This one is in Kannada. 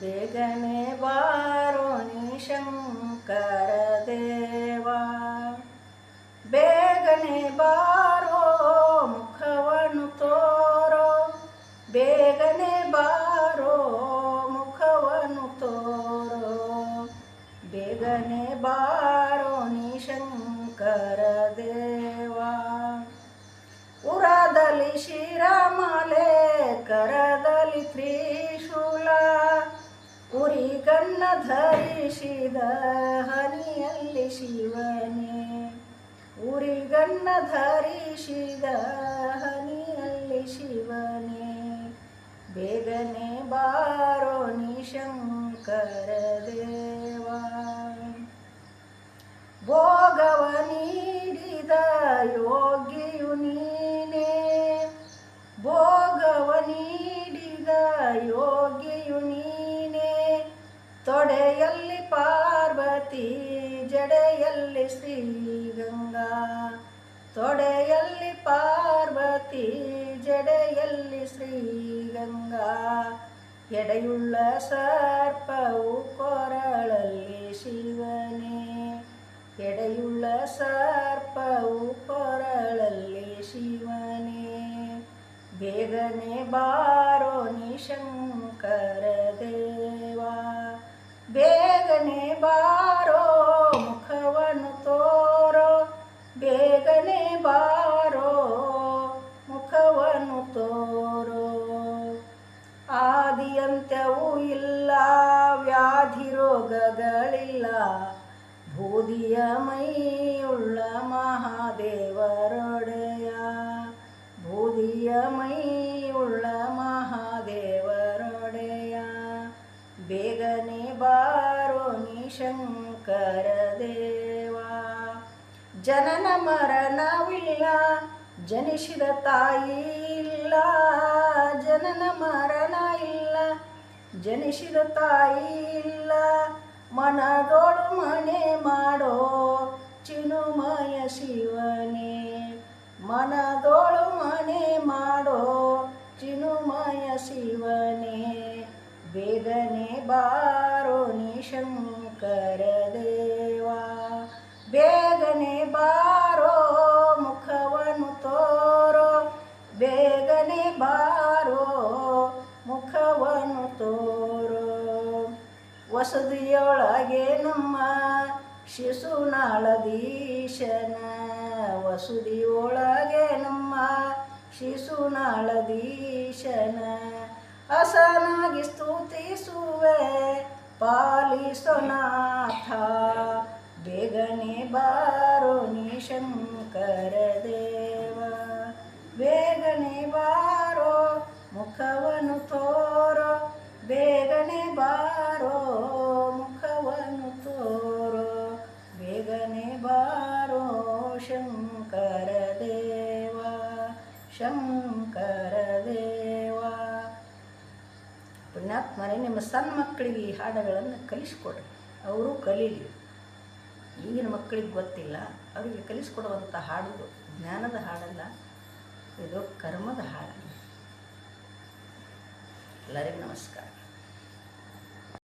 ಬೇಗನೆ ಬಾರೋ ನೀ ಶಂಕರ ದೇವಾ ಬೇಗನೆ ಬಾರೋ ಮುಖವನ್ನು ತೋರೋ ಬೇಗನೆ ಬಾರೋ ಮುಖವನ್ನು ತೋರೋ ಬೇಗನೆ ಬಾರೋ ನೀ ಶಂಕರ ದೇವಾ ಉರಿಗಣ್ಣ ಧರಿಸಿದ ಹನಿಯಲ್ಲಿ ಶಿವನೇ. ಉರಿಗಣ್ಣ ಧರಿಸಿದ ಹನಿಯಲ್ಲಿ ಶಿವನೇ. ಬೇಗನೆ ಬಾರೋ ನಿಶಂಕರ ದೇವಾ ಭೋಗವ ನೀಡಿದ ಯೋಗಿಯು ತೊಡೆಯಲ್ಲಿ ಪಾರ್ವತಿ ಜಡೆಯಲ್ಲಿ ಶ್ರೀಗಂಗಾ ತೊಡೆಯಲ್ಲಿ ಪಾರ್ವತಿ ಜಡೆಯಲ್ಲಿ ಶ್ರೀಗಂಗಾ ಎಡೆಯುಳ್ಳ ಸರ್ಪವು ಕೊರಳಲ್ಲಿ ಶಿವನೇ ಎಡೆಯುಳ್ಳ ಸರ್ಪವು ಕೊರಳಲ್ಲಿ ಶಿವನೇ ಬೇಗನೆ ಬಾರೋ ನೀ ಶಂಕರ ದೇವಾ ಬೇಗನೆ ಬಾರೋ, ಮುಖವನ್ನು ತೋರೋ, ಬೇಗನೆ ಬಾರೋ, ಮುಖವನ್ನು ತೋರೋ. ಆದಿಯಂತ್ಯವೂ ಇಲ್ಲ, ವ್ಯಾಧಿ ರೋಗಗಳಿಲ್ಲ, ಬೂದಿಯ ಮೈಯುಳ್ಳ ಮಹಾದೇವರೊಡೆಯ. ಬೂದಿಯ ಮೈಯುಳ್ಳ ಮಹಾದೇವರೊಡೆಯ. ಬೇಗನೆ ಬಾರೋ ಶಂಕರ ದೇವಾ ಜನನ ಮರಣವಿಲ್ಲ, ಜನಿಸಿದ ತಾಯಿ ಇಲ್ಲ. ಜನನ ಮರಣ ಇಲ್ಲ, ಜನಿಸಿದ ತಾಯಿ ಇಲ್ಲ. ಮನದೋಳು ಮನೆ ಮಾಡೋ ಚಿನುಮಯ ಶಂಕರ ಬೇಗನೆ ಬಾರೋ, ಮುಖವನ್ನು ತೋರೋ, ಬೇಗನೆ ಬಾರೋ, ಮುಖವನ್ನು ತೋರೋ. ವಸದಿಯೊಳಗೆ ನಮ್ಮ ಶಿಶುನಾಳದೀಶನ ವಸುದಿಯೊಳಗೆ ನಮ್ಮ ಶಿಶುನಾಳದೀಶನ ಹಸನಾಗಿ ಸ್ತುತಿಸುವೆ. ಪಾಲಿಸೋನಾಥ ಬೇಗನೆ ಬಾರೋ ನೀ ಶಂಕರ ದೇವ ಬೇಗನೆ ಬಾರೋ ಮುಖವನ್ನು ತೋರೋ ಬೇಗನೆ ಬಾರೋ ಮುಖವನ್ನು ತೋರೋ ಬೇಗನೆ ಬಾರೋ ಶಂಕರ ದೇವ ಶಂಕರ ದೇವ ಪುಣ್ಯಾತ್ಮರೇ ನಿಮ್ಮ ಸಣ್ಣ ಮಕ್ಕಳಿಗೆ ಈ ಹಾಡುಗಳನ್ನು ಕಲಿಸ್ಕೊಡ್ರಿ. ಅವರು ಕಲೀಲಿ. ಈಗಿನ ಮಕ್ಕಳಿಗೆ ಗೊತ್ತಿಲ್ಲ. ಅವರಿಗೆ ಕಲಿಸ್ಕೊಡುವಂಥ ಹಾಡುಗಳು ಜ್ಞಾನದ ಹಾಡಲ್ಲ, ಇದು ಕರ್ಮದ ಹಾಡು. ಎಲ್ಲರಿಗೂ ನಮಸ್ಕಾರ.